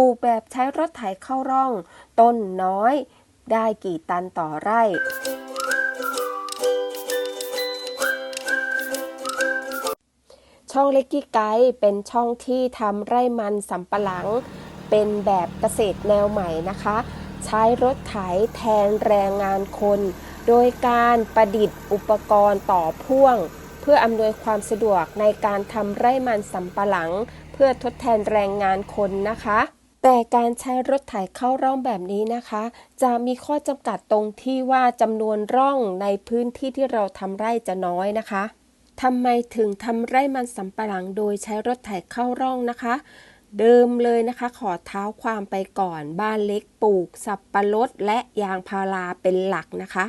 ปลูกแบบใช้รถไถเข้าร่อง ต้นน้อย ได้กี่ตันต่อไร่ช่องเล็กกี้ไกด์เป็นช่องที่ทำไร่มันสำปะหลัง เป็นแบบเกษตรแนวใหม่นะคะ ใช้รถไถแทนแรงงานคน โดยการประดิษฐ์อุปกรณ์ต่อพ่วง เพื่ออำนวยความสะดวกในการทำไร่มันสำปะหลัง เพื่อทดแทนแรงงานคนนะคะ แต่การใช้รถไถเข้าร่องแบบนี้นะคะ จะมีข้อจำกัดตรงที่ว่าจำนวนร่องในพื้นที่ที่เราทำไร่จะน้อยนะคะทำไมถึงทำไร่มันสำปะหลังโดยใช้รถไถเข้าร่องนะคะ เดิมเลยนะคะ ขอเท้าความไปก่อน บ้านเล็กปลูก สับปะรดและยางพาราเป็นหลักนะคะ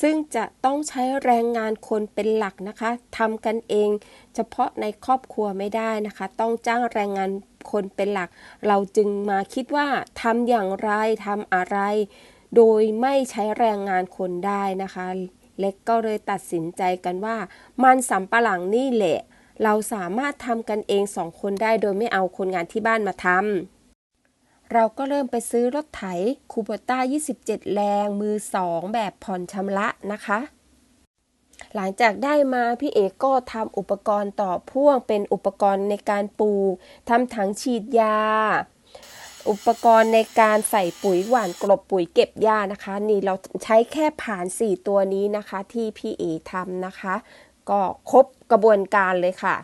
ซึ่งจะต้องใช้แรงงานคนเป็นหลักนะคะทำกันเอง เฉพาะในครอบครัวไม่ได้นะคะ ต้องจ้างแรงงานคนเป็นหลัก เราจึงมาคิดว่าทำอย่างไรทำอะไร โดยไม่ใช้แรงงานคนได้นะคะ เล็กก็เลยตัดสินใจกันว่า มันสำปะหลังนี่แหละ เราสามารถทำกันเองสองคนได้โดยไม่เอาคนงานที่บ้านมาทำ เราก็เริ่มไปซื้อรถไถคูโบต้า 27 แรงมือสองแบบผ่อนชำระนะคะ หลังจากได้มาพี่เอกก็ทำอุปกรณ์ต่อพ่วงเป็นอุปกรณ์ในการปลูกทำถังฉีดยา อุปกรณ์ในการใส่ปุ๋ยหว่านกลบปุ๋ยเก็บหญ้านะคะ นี่เราใช้แค่ผ่าน 4 ตัวนี้นะคะ ที่พี่เอทำนะคะ ก็ครบกระบวนการเลยค่ะ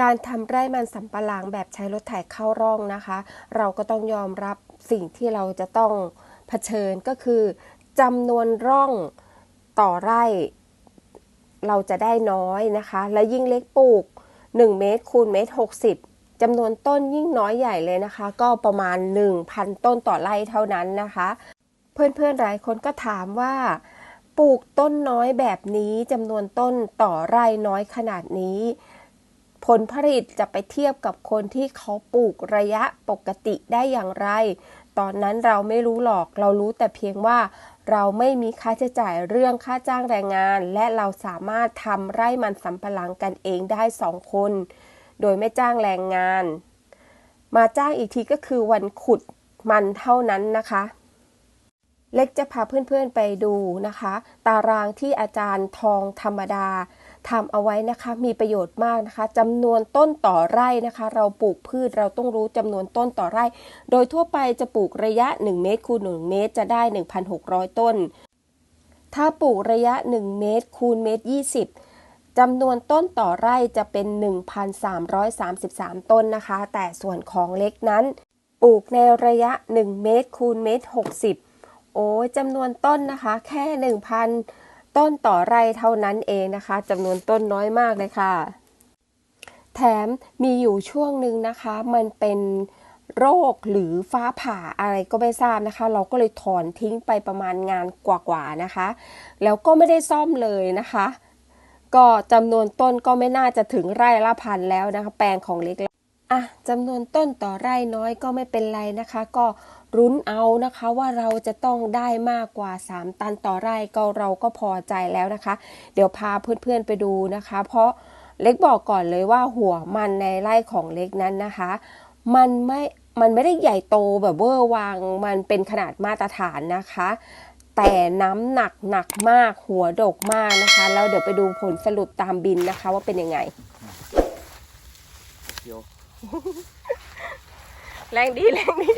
การทำไร่มันสำปะหลังแบบใช้รถไถเข้าร่องนะคะ เราก็ต้องยอมรับสิ่งที่เราจะต้องเผชิญก็คือจำนวนร่องต่อไร่ เราจะได้น้อยนะคะ และยิ่งเล็กปลูก 1 เมตรคูณเมตร60จำนวนต้นยิ่งน้อยใหญ่เลยนะคะ ก็ประมาณ 1,000 ต้นต่อไร่เท่านั้นนะคะ เพื่อนๆหลายคนก็ถามว่าปลูกต้นน้อยแบบนี้จำนวนต้นต่อไร่น้อยขนาดนี้ ผลผลิตจะไปเทียบกับคนที่เขาปลูกระยะปกติได้อย่างไร ตอนนั้นเราไม่รู้หรอก เรารู้แต่เพียงว่าเราไม่มีค่าใช้จ่ายเรื่องค่าจ้างแรงงาน และเราสามารถทำไร่มันสำปะหลังกันเองได้สองคน โดยไม่จ้างแรงงาน มาจ้างอีกทีก็คือวันขุดมันเท่านั้นนะคะ เล็กจะพาเพื่อนๆไปดูนะคะ ตารางที่อาจารย์ทองธรรมดา ทำเอาไว้นะคะมีประโยชน์มากนะคะจำนวนต้นต่อไร่นะคะ เราปลูกพืชเราต้องรู้จำนวนต้นต่อไร่ โดยทั่วไปจะปลูกระยะ 1 เมตรคูณ1เมตร จะได้ 1,600 ต้น ถ้าปลูกระยะ 1 เมตรคูณเมตร 20จำนวนต้นต่อไร่จะเป็น 1,333 ต้นนะคะ แต่ส่วนของเล็กนั้น ปลูกในระยะ 1 เมตรคูณเมตร 60 โอ้ยจำนวนต้นนะคะ แค่1,000 ต้นต่อไร่เท่านั้นเองนะคะจำนวนต้นน้อยมากเลยค่ะ แถมมีอยู่ช่วงหนึ่งนะคะ มันเป็นโรคหรือฟ้าผ่าอะไรก็ไม่ทราบนะคะ เราก็เลยถอนทิ้งไปประมาณงานกว่าๆนะคะ แล้วก็ไม่ได้ซ่อมเลยนะคะ ก็จำนวนต้นก็ไม่น่าจะถึงไร่ละพันแล้วนะคะ แปลงของเล็กแล้ว อะจำนวนต้นต่อไร่น้อยก็ไม่เป็นไรนะคะ ก็รุ้นเอานะคะว่าเราจะต้องได้มากกว่า 3 ตันต่อไร่ก็เราก็พอใจแล้วนะคะ เดี๋ยวพาเพื่อนๆไปดูนะคะ เพราะเล็กบอกก่อนเลยว่าหัวมันในไร่ของเล็กนั้นนะคะ มันไม่มันไม่ได้ใหญ่โตแบบเวอร์วังมันเป็นขนาดมาตรฐานนะคะ แต่น้ำหนักหนักมากหัวดกมากนะคะ แล้วเดี๋ยวไปดูผลสรุปตามบินนะคะว่าเป็นยังไงเดี๋ยว แรงดีแรงดี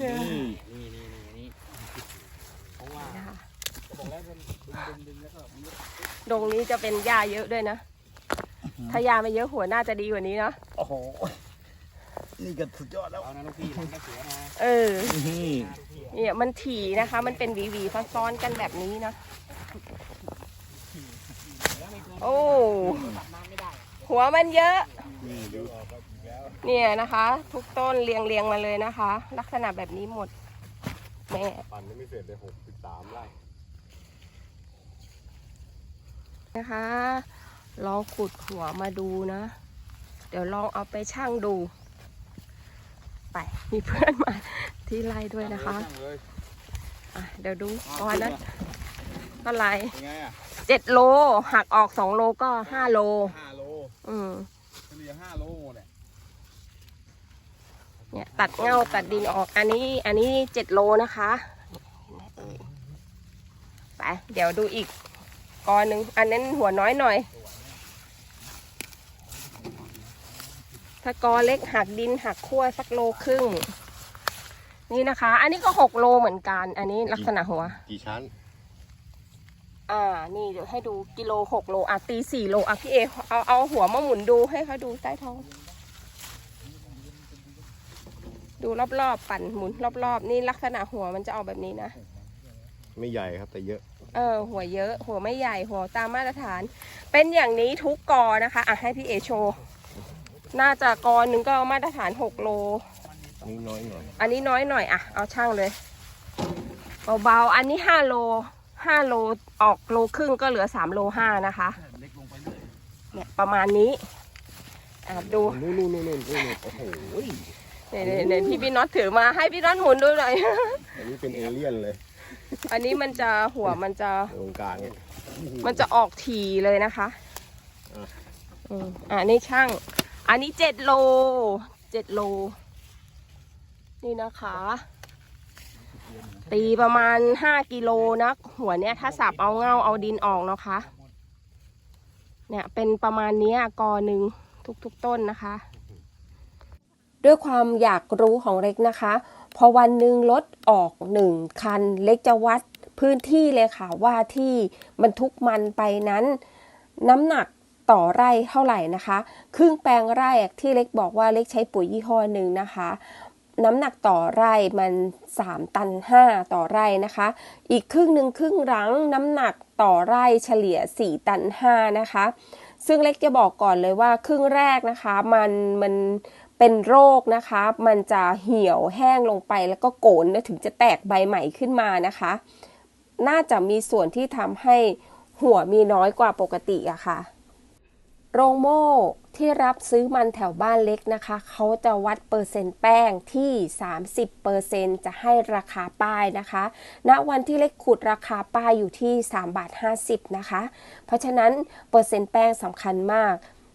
นี่นี่นี่นี่นี่เพราะว่านะคะจะบอกแล้วมันดึงดึงดึงแล้วก็มันดงนี้จะเป็นหญ้าเยอะด้วยนะ ถ้าหญ้าไม่เยอะหัวน่าจะดีกว่านี้เนาะโอ้โหนี่ก็สุดยอดแล้วเอานะลูกพี่ทำได้เสียนะเออนี่เนี่ยมันถี่นะคะ มันเป็นหวีหวีๆซ้อนๆกันแบบนี้นะโอ้ หัวมันเยอะนี่ดูเนี่ยนะคะ ทุกต้นเรียงเรียงๆมาเลยนะคะ ลักษณะแบบนี้หมดแม่ปั่นยังไม่เสร็จเลยหกสิบสามไร่นะคะลองขุดหัวมาดูนะ เดี๋ยวลองเอาไปช่างดู ไปมีเพื่อนมาที่ไล่ด้วยนะคะช่างเลยอะเดี๋ยวดูก่อนนะเท่าไหร่เป็นไงอะเจ็ดโลหักออกสองโลก็ห้าโลห้าโล อืมเฉลี่ยห้าโลหมดเนี่ยเนี่ยตัดเงาตัดดินออก อันนี้อันนี้เจ็ดโลนะคะไปเดี๋ยวดูอีกกอหนึ่งอันนั้นหัวน้อยหน่อย ถ้ากอเล็กหักดินหักขั้วสักโลครึ่ง นี่นะคะ อันนี้ก็หกโลเหมือนกัน อันนี้ลักษณะหัว กี่ชั้น อ่า นี่เดี๋ยวให้ดูกิโลหกโลอะตีสี่โลอะพี่เอเอาเอาหัวมาหมุนดูให้เขาดูใต้ท้อง ดูรอบๆปั่นหมุนรอบๆ นี่ลักษณะหัวมันจะออกแบบนี้นะ ไม่ใหญ่ครับแต่เยอะ เออ หัวเยอะ หัวไม่ใหญ่หัวตามมาตรฐาน เป็นอย่างนี้ทุกกอนะคะ อะให้พี่เอโชว์ น่าจะกอหนึ่งก็มาตรฐานหกโลนี่น้อยหน่อย อันนี้น้อยหน่อยอะเอาช่างเลยเบาๆอันนี้ห้าโล ห้าโลออกโลครึ่งก็เหลือสามโลห้านะคะเนี่ยประมาณนี้อะดูนู่นนู่นนู่นนู่นนู่นโอ้โหเนี่ยเนี่ยเนี่ยที่พี่น็อตถือมาให้พี่น็อตหมุนดูหน่อย อันนี้เป็นเอเลี่ยนเลยอันนี้มันจะหัวมันจะตรงกลางเนี่ยมันจะออกทีเลยนะคะอะอืมอ่านี่ช่าง อันนี้เจ็ดโลเจ็ดโล นี่นะคะ ตีประมาณห้ากิโลนะหัวเนี้ยถ้าสับเอาเงาเอาดินออกนะคะ เนี่ยเป็นประมาณนี้กอหนึ่งทุกๆต้นนะคะ ด้วยความอยากรู้ของเล็กนะคะ พอวันหนึ่งรถออกหนึ่งคัน เล็กจะวัดพื้นที่เลยค่ะว่าที่บรรทุกมันไปนั้น น้ำหนักต่อไร่เท่าไหร่นะคะ ครึ่งแปลงไร่ที่เล็กบอกว่าเล็กใช้ปุ๋ยยี่ห้อหนึ่งนะคะ น้ำหนักต่อไร่มัน 3 ตัน 5 ต่อไร่นะคะ อีกครึ่งหนึ่งครึ่งหลังน้ำหนักต่อไร่เฉลี่ย 4 ตัน 5 นะคะ ซึ่งเล็กจะบอกก่อนเลยว่าครึ่งแรกนะคะมันมันเป็นโรคนะคะ มันจะเหี่ยวแห้งลงไปแล้วก็โกนแล้วถึงจะแตกใบใหม่ขึ้นมานะคะ น่าจะมีส่วนที่ทำให้หัวมีน้อยกว่าปกติอะค่ะ โรงโม่ที่รับซื้อมันแถวบ้านเล็กนะคะ เขาจะวัดเปอร์เซ็นต์แป้งที่ 30%จะให้ราคาป้ายนะคะณวันที่เล็กขุดราคาป้ายอยู่ที่3บาท50 นะคะ เพราะฉะนั้นเปอร์เซ็นต์แป้งสำคัญมาก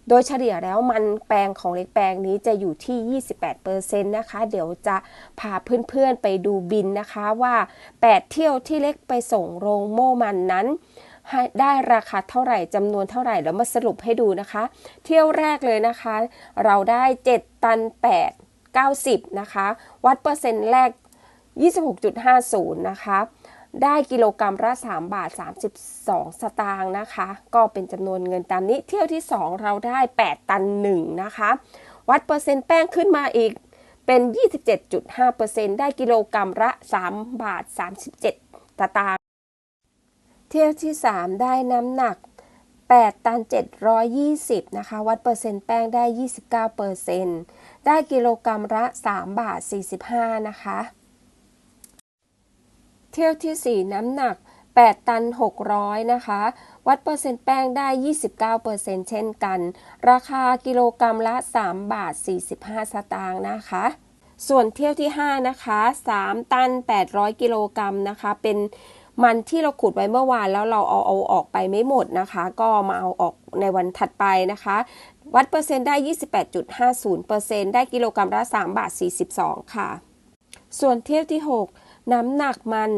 โดยเฉลี่ยแล้วมันแปลงของเล็กแปลงนี้จะอยู่ที่ 28%นะคะ เดี๋ยวจะพาเพื่อนๆไปดูบินนะคะว่า 8 เที่ยวที่เล็กไปส่งโรงโม่มันนั้น ได้ราคาเท่าไหร่จำนวนเท่าไหร่แล้วมาสรุปให้ดูนะคะ เที่ยวแรกเลยนะคะ เราได้ 7 ตัน 8 90 นะคะ วัดเปอร์เซ็นต์แรก 26.50 นะคะได้กิโลกรรัมละ3บาท 32 สตางค์นะคะ ก็เป็นจำนวนเงินตามนี้ เที่ยวที่ 2 เราได้ 8 ตัน 1 นะคะ วัดเปอร์เซ็นต์แป้งขึ้นมาอีกเป็น 27.5%ได้กิโลกรรัมละ3บาท 37 สตางค์ เที่ยวที่ 3 ได้น้ำหนัก 8 ตัน 720 นะคะ วัดเปอร์เซ็นต์แป้งได้ 29เปอร์เซ็นต์ได้กิโลกรรัมละ 3 บาท 45 นะคะ เที่ยวที่ 4 น้ำหนัก 8 ตัน 600 นะคะ วัดเปอร์เซ็นต์แป้งได้ 29เปอร์เซ็นต์เช่นกัน ราคากิโลกรรัมละ 3 บาท 45 สตางค์นะคะส่วนเที่ยวที่ 5 นะคะ 3 ตัน 800 กิโลกรัมนะคะ เป็น มันที่เราขุดไว้เมื่อวานแล้วเราเอาเอาออกไปไม่หมดนะคะ ก็มาเอาออกในวันถัดไปนะคะ วัดเปอร์เซ็นต์ได้ 28.50%ได้กิโลกรัมละ3บาท42 ค่ะ ส่วนเที่ยวที่ 6น้ำหนักมัน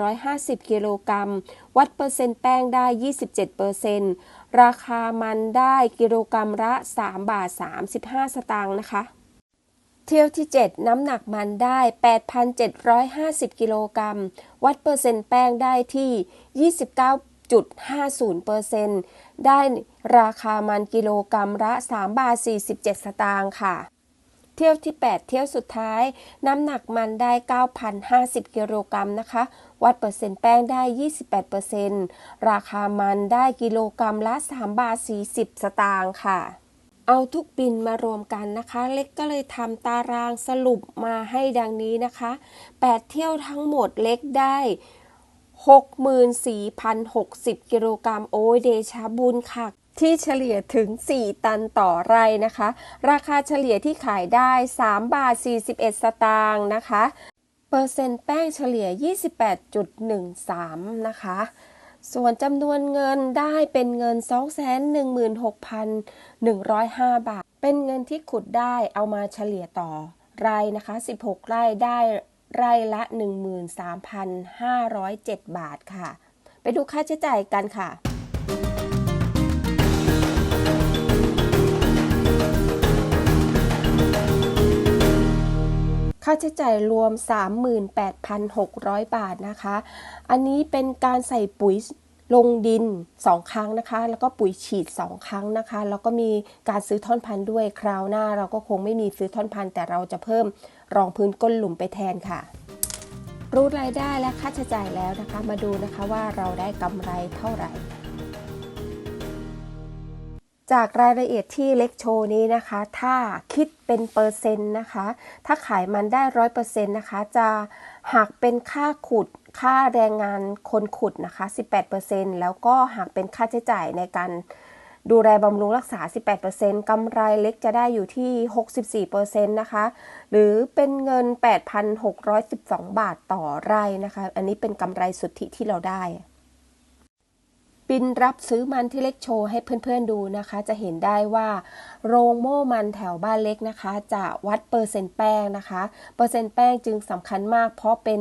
9,150 กิโลกรัม วัดเปอร์เซ็นต์แป้งได้ 27%ราคามันได้กิโลกรัมละ 3 บาท 35 สตางค์นะคะ เที่ยวที่ 7 น้ำหนักมันได้ 8,750 กิโลกรัม วัดเปอร์เซ็นต์แป้งได้ที่ 29.50%ได้ราคามันกิโลกรัมละ 3 บาท 47 สตางค์ค่ะ เที่ยวที่ 8 เที่ยวสุดท้าย น้ำหนักมันได้ 9,050 กิโลกรัมนะคะ วัดเปอร์เซ็นต์แป้งได้ 28%ราคามันได้กิโลกรัมละ 3 บาท 40 สตางค์ค่ะ เอาทุกบินมารวมกันนะคะ เล็กก็เลยทำตารางสรุปมาให้ดังนี้นะคะ 8 เที่ยวทั้งหมดเล็กได้ 64,060 กิโลกรัมโอ้ยเดชาบุญค่ะ ที่เฉลี่ยถึง 4 ตันต่อไร่นะคะ ราคาเฉลี่ยที่ขายได้ 3 บาท 41 สตางค์นะคะ เปอร์เซ็นต์แป้งเฉลี่ย 28.13 นะคะ ส่วนจำนวนเงินได้เป็นเงิน 216,105 บาท เป็นเงินที่ขุดได้เอามาเฉลี่ยต่อไร่นะคะ 16 ไร่ได้ไร่ละ 13,507 บาทค่ะ ไปดูค่าใช้จ่ายกันค่ะ ค่าใช้จ่ายรวม 38,600 บาทนะคะ อันนี้เป็นการใส่ปุ๋ยลงดิน 2 ครั้งนะคะ แล้วก็ปุ๋ยฉีด 2 ครั้งนะคะ แล้วก็มีการซื้อท่อนพันธุ์ด้วยคราวหน้า เราก็คงไม่มีซื้อท่อนพันธุ์แต่เราจะเพิ่มรองพื้นก้นหลุมไปแทนค่ะ รู้รายได้และค่าใช้จ่ายแล้วนะคะ มาดูนะคะว่าเราได้กำไรเท่าไหร่ จากรายละเอียดที่เล็กโชว์นี้นะคะ ถ้าคิดเป็นเปอร์เซ็นต์นะคะ ถ้าขายมันได้ร้อยเปอร์เซ็นต์นะคะ จะหักเป็นค่าขุด ค่าแรงงานคนขุดนะคะ 18%แล้วก็หักเป็นค่าใช้จ่ายในการดูแลบำรุงรักษา 18%กำไรเล็กจะได้อยู่ที่ 64%นะคะ หรือเป็นเงิน 8,612 บาทต่อไร่นะคะ อันนี้เป็นกำไรสุทธิที่เราได้ บินรับซื้อมันที่เล็กโชว์ให้เพื่อนๆดูนะคะ จะเห็นได้ว่า โรงโม่มันแถวบ้านเล็กนะคะ จะวัดเปอร์เซ็นต์แป้งนะคะ เปอร์เซ็นต์แป้งจึงสำคัญมาก เพราะเป็น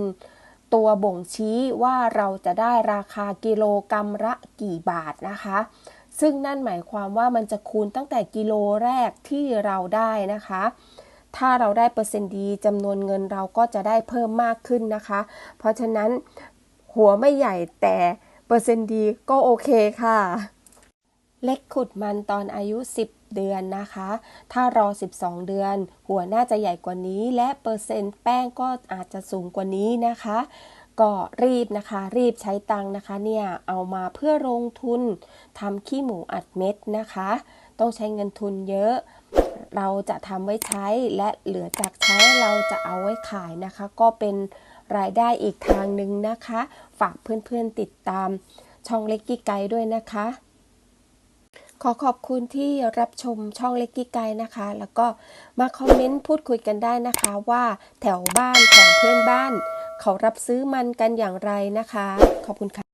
ตัวบ่งชี้ว่าเราจะได้ราคากิโลกรรัมละกี่บาทนะคะ ซึ่งนั่นหมายความว่ามันจะคูณตั้งแต่กิโลแรกที่เราได้นะคะถ้าเราได้เปอร์เซ็นต์ดีจำนวนเงินเราก็จะได้เพิ่มมากขึ้นนะคะ เพราะฉะนั้นหัวไม่ใหญ่แต่ เปอร์เซ็นต์ดีก็โอเคค่ะ เล็กขุดมันตอนอายุ 10 เดือนนะคะ ถ้ารอ 12 เดือน หัวน่าจะใหญ่กว่านี้ และเปอร์เซ็นต์แป้งก็อาจจะสูงกว่านี้นะคะ ก็รีบนะคะ รีบใช้ตังนะคะเนี่ยเอามาเพื่อลงทุนทำขี้หมูอัดเม็ดนะคะ ต้องใช้เงินทุนเยอะเราจะทำไว้ใช้และเหลือจากใช้เราจะเอาไว้ขายนะคะ ก็เป็น รายได้อีกทางหนึ่งนะคะ ฝากเพื่อนๆติดตามช่องเล็กกี้ไกด์ด้วยนะคะ ขอขอบคุณที่รับชมช่องเล็กกี้ไกด์นะคะ แล้วก็มาคอมเมนต์พูดคุยกันได้นะคะว่าแถวบ้านของเพื่อนบ้าน เขารับซื้อมันกันอย่างไรนะคะ ขอบคุณค่ะ